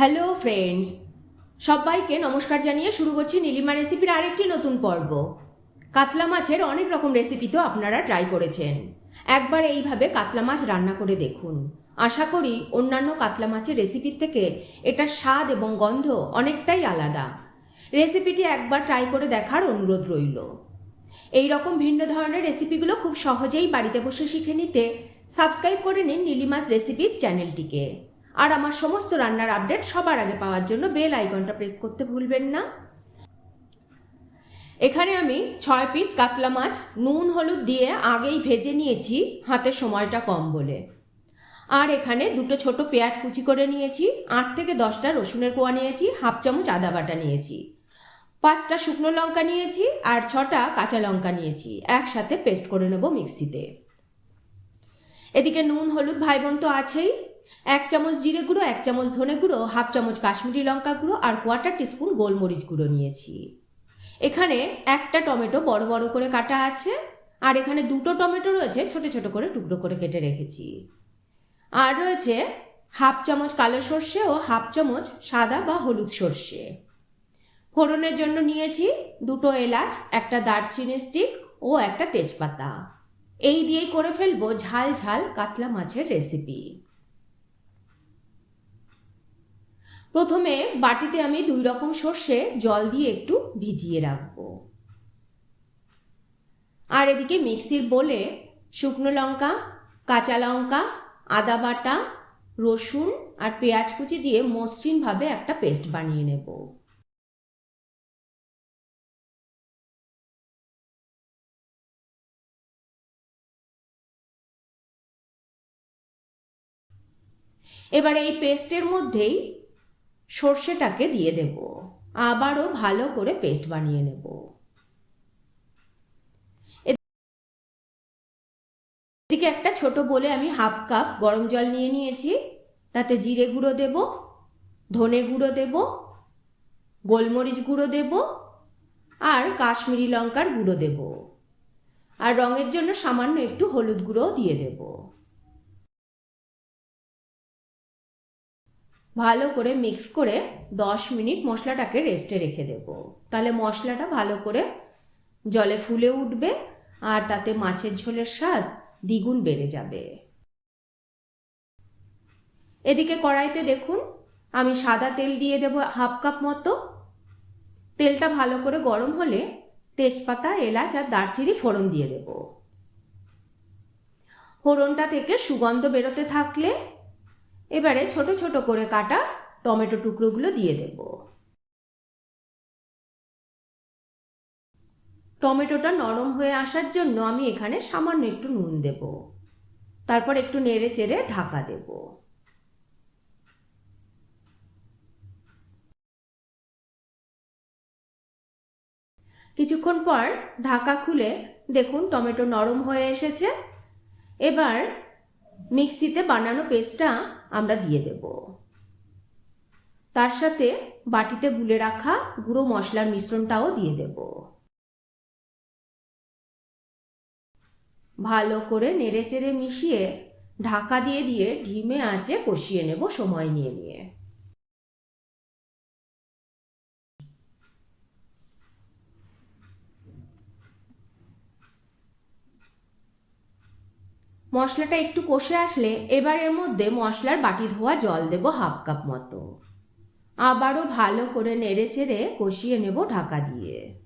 Hello friends সবাইকে নমস্কার জানিয়ে শুরু করছি নীলিমা রেসিপির আরেকটি নতুন পর্ব। কাতলা মাছের অনেক রকম রেসিপি তো আপনারা ট্রাই করেছেন। একবার এইভাবে কাতলা মাছ রান্না করে দেখুন। আশা করি অন্যান্য কাতলা মাছের রেসিপির থেকে এটার স্বাদ এবং গন্ধ অনেকটাই আলাদা। রেসিপিটি একবার ট্রাই করে দেখার অনুরোধ রইল। এই রকম ভিন্ন ধরনের রেসিপিগুলো খুব সহজেই বাড়িতে বসে শিখে নিতে সাবস্ক্রাইব করে নিন নীলিমাস রেসিপিস চ্যানেলটিকে আর আমার সমস্ত রান্নার আপডেট সবার আগে পাওয়ার জন্য বেল আইকনটা প্রেস করতে ভুলবেন না। এখানে আমি ছয় পিস কাতলা মাছ, নুন, হলুদ দিয়ে আগেই ভেজে নিয়েছি, হাতে সময়টা কম বলে। আর এখানে দুটো ছোট পেঁয়াজ কুচি করে নিয়েছি, আট থেকে দশটা রসুনের কোয়া নিয়েছি, হাফ চামচ আদা বাটা নিয়েছি। পাঁচটা শুকনো লঙ্কা নিয়েছি আর ছটা কাঁচা লঙ্কা নিয়েছি, একসাথে পেস্ট করে নেব মিক্সিতে এদিকে নুন, হলুদ ভাই বোন তো আছেই এক চামচ জিরে গুঁড়ো, এক চামচ ধনে গুঁড়ো, হাফ চামচ কাশ্মীরি লঙ্কা গুঁড়ো আর কোয়ার্টার টিস্পুন গোলমরিচ গুঁড়ো নিয়েছি। এখানে একটা টমেটো বড় বড় করে কাটা আছে আর এখানে দুটো টমেটো রয়েছে ছোট ছোট করে টুকরো করে কেটে রেখেছি। আর রয়েছে হাফ চামচ কালো সর্ষে ও হাফ চামচ সাদা বা হলুদ সর্ষে। ফোড়নের জন্য নিয়েছি দুটো এলাচ, একটা দারচিনি স্টিক ও একটা তেজপাতা। এই দিয়েই করে ফেলব ঝাল ঝাল কাতলা মাছের রেসিপি প্রথমে বাটিতে আমি দুই রকম সর্ষে জল দিয়ে একটু ভিজিয়ে রাখব। আর এদিকে মিক্সির বলে শুকনো লঙ্কা, কাঁচা লঙ্কা, আদা বাটা, রসুন আর পেঁয়াজ কুচি দিয়ে মসৃণভাবে একটা পেস্ট বানিয়ে নেব। এবার এই পেস্টের মধ্যেই সর্ষেটাকে দিয়ে দেব। আবারও ভালো করে পেস্ট বানিয়ে নেব। এদিকে একটা ছোট বলে আমি হাফ কাপ গরম জল নিয়ে নিয়েছি। তাতে জিরে গুঁড়ো দেব, ধনে গুঁড়ো দেব, গোলমরিচ গুঁড়ো দেব আর কাশ্মীরি লঙ্কার গুঁড়ো দেব। আর রঙের জন্য সামান্য একটু হলুদ গুঁড়োও দিয়ে দেবো। ভালো করে মিক্স করে দশ মিনিট মশলাটাকে রেস্টে রেখে দেব। তাহলে মশলাটা ভালো করে জলে ফুলে উঠবে আর তাতে মাছের ঝোলের স্বাদ দ্বিগুণ বেড়ে যাবে। এদিকে কড়াইতে দেখুন, আমি সাদা তেল দিয়ে দেব হাফ কাপ মতো। তেলটা ভালো করে গরম হলে তেজপাতা, এলাচ আর দারচিনি ফোড়ন দিয়ে দেব। ফোড়নটা থেকে সুগন্ধ বেরোতে থাকলে এবারে ছোট ছোট করে কাটা টমেটো টুকরোগুলো দিয়ে দেব। টমেটোটা নরম হয়ে আসার জন্য আমি এখানে সামান্য একটু নুন দেব। তারপর একটু নেড়ে চেড়ে ঢাকা দেব। কিছুক্ষণ পর ঢাকা খুলে দেখুন টমেটো নরম হয়ে এসেছে। এবার মিক্সিতে বানানো পেস্টটা আমরা দিয়ে দেব। তার সাথে বাটিতে গুলে রাখা গুঁড়ো মশলার মিশ্রণটাও দিয়ে দেব। ভালো করে নেড়েচেড়ে মিশিয়ে ঢাকা দিয়ে দিয়ে ঢিমে আঁচে কষিয়ে নেব সময় নিয়ে নিয়ে। মশলাটা একটু কষে আসলে এবার এর মধ্যে মশলার বাটি ধোয়া জল দেব হাফ কাপ মতো। আবারও ভালো করে নেড়ে চেড়ে কষিয়ে নেব ঢাকা দিয়ে।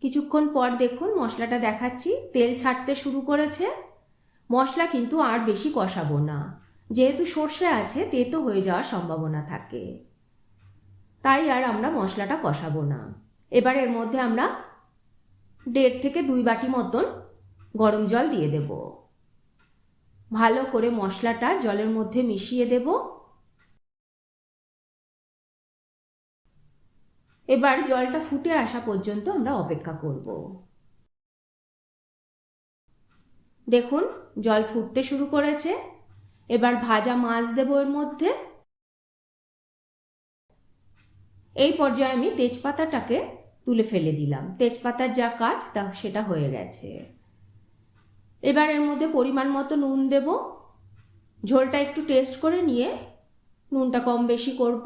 কিছুক্ষণ পর দেখুন মশলাটা দেখাচ্ছি, তেল ছাড়তে শুরু করেছে। মশলা কিন্তু আর বেশি কষাবো না। যেহেতু সর্ষে আছে, তেতো হয়ে যাওয়ার সম্ভাবনা থাকে। তাই আর আমরা মশলাটা কষাবো না। এবার এর মধ্যে আমরা দেড় থেকে দুই বাটি মতন গরম জল দিয়ে দেব। ভালো করে মশলাটা জলের মধ্যে মিশিয়ে দেব। এবার জলটা ফুটে আসা পর্যন্ত আমরা অপেক্ষা করব। দেখুন, জল ফুটতে শুরু করেছে। এবার ভাজা মাছ দেবো এর মধ্যে। এই পর্যায়ে আমি তেজপাতাটাকে তুলে ফেলে দিলাম। তেজপাতার যা কাজ, তা সেটা হয়ে গেছে। এবার এর মধ্যে পরিমাণ মতো নুন দেব। ঝোলটা একটু টেস্ট করে নিয়ে নুনটা কম বেশি করব।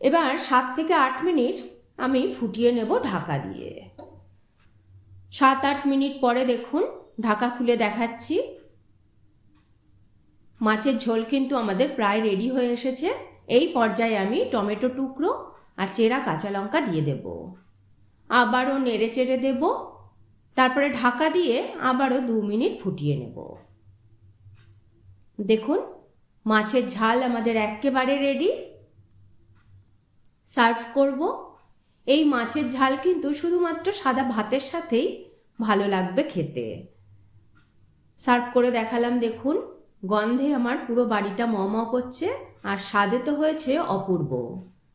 এবার সাত থেকে আট মিনিট আমি ফুটিয়ে নেব ঢাকা দিয়ে। সাত আট মিনিট পরে দেখুন ঢাকা খুলে দেখাচ্ছি। মাছের ঝোল কিন্তু আমাদের প্রায় রেডি হয়ে এসেছে। এই পর্যায়ে আমি টমেটো টুকরো আর চেরা কাঁচা লঙ্কা দিয়ে দেব। আবারও নেড়ে চেড়ে দেব। তারপরে ঢাকা দিয়ে আবারও দু মিনিট ফুটিয়ে নেব। দেখুন, মাছের ঝাল আমাদের একেবারে রেডি সার্ভ করব। এই মাছের ঝাল কিন্তু শুধুমাত্র সাদা ভাতের সাথেই ভালো লাগবে খেতে। সার্ভ করে দেখালাম, দেখুন। গন্ধে আমার পুরো বাড়িটা ম ম করছে, আর স্বাদে তো হয়েছে অপূর্ব।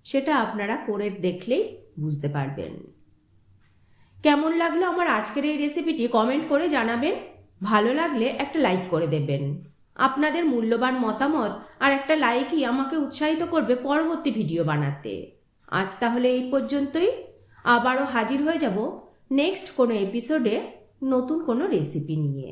সেটা আপনারা করে দেখলেই বুঝতে পারবেন। কেমন লাগল আমার আজকের এই রেসিপিটি কমেন্ট করে জানাবেন। ভালো লাগলে একটা লাইক করে দেবেন। আপনাদের মূল্যবান মতামত আর একটা লাইকই আমাকে উৎসাহিত করবে পরবর্তী ভিডিও বানাতে। আজ তাহলে এই পর্যন্তই। আবারও হাজির হয়ে যাব নেক্সট কোনো এপিসোডে নতুন কোনো রেসিপি নিয়ে।